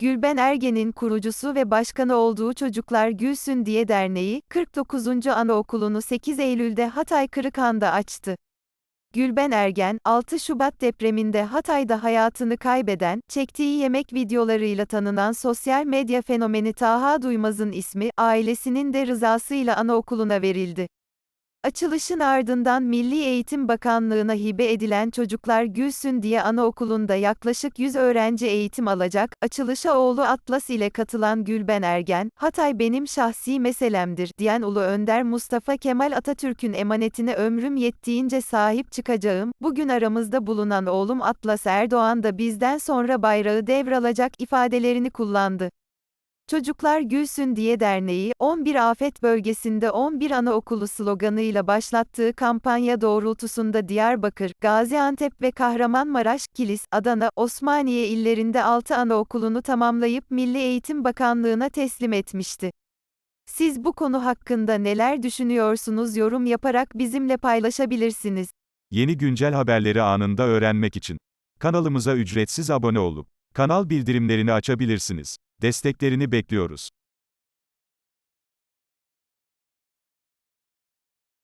Gülben Ergen'in kurucusu ve başkanı olduğu Çocuklar Gülsün Diye Derneği, 49. Anaokulunu 8 Eylül'de Hatay Kırıkhan'da açtı. Gülben Ergen, 6 Şubat depreminde Hatay'da hayatını kaybeden, çektiği yemek videolarıyla tanınan sosyal medya fenomeni Taha Duymaz'ın ismi, ailesinin de rızasıyla anaokuluna verildi. Açılışın ardından Milli Eğitim Bakanlığı'na hibe edilen Çocuklar Gülsün diye anaokulunda yaklaşık 100 öğrenci eğitim alacak, açılışa oğlu Atlas ile katılan Gülben Ergen, Hatay benim şahsi meselemdir, diyen Ulu Önder Mustafa Kemal Atatürk'ün emanetine ömrüm yettiğince sahip çıkacağım, bugün aramızda bulunan oğlum Atlas Erdoğan da bizden sonra bayrağı devralacak ifadelerini kullandı. Çocuklar Gülsün diye derneği, 11 afet bölgesinde 11 anaokulu sloganıyla başlattığı kampanya doğrultusunda Diyarbakır, Gaziantep ve Kahramanmaraş, Kilis, Adana, Osmaniye illerinde 6 anaokulunu tamamlayıp Milli Eğitim Bakanlığı'na teslim etmişti. Siz bu konu hakkında neler düşünüyorsunuz yorum yaparak bizimle paylaşabilirsiniz. Yeni güncel haberleri anında öğrenmek için kanalımıza ücretsiz abone olup kanal bildirimlerini açabilirsiniz. Desteklerini bekliyoruz.